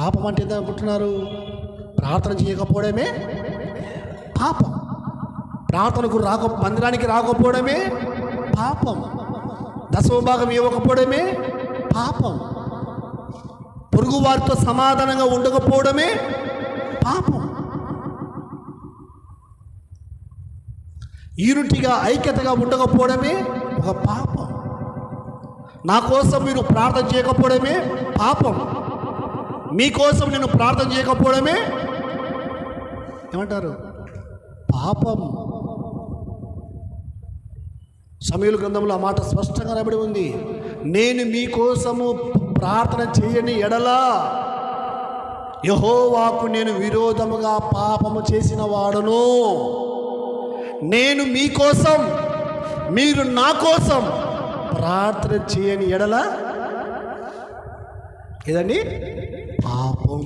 పాపం అంటే ఏందో అనుకుంటున్నారు? ప్రార్థన చేయకపోవడమే? పాపం. ప్రార్థనకు రాక మందిరానికి రాకపోవడమే? పాపం. దశమ భాగం ఇవ్వకపోవడమే? పాపం. పొరుగు వారితో సమాధానంగా ఉండకపోవడమే? పాపం. యూనిటీగా ఐక్యతగా ఉండకపోవడమే? ఒక పాపం. నా కోసం మీరు ప్రార్థన చేయకపోవడమే? పాపం. మీకోసం నేను ప్రార్థన చేయకపోవడమే? ఏమంటారు? పాపం. సమయుల గ్రంథంలో ఆ మాట స్పష్టంగా రాబడి ఉంది. నేను మీకోసము ప్రార్థన చేయని ఎడలా యహోవాకు నేను విరోధముగా పాపము చేసిన వాడను. నేను మీకోసం మీరు నా కోసం ప్రార్థన చేయని ఎడల? ఏదండి? పాపం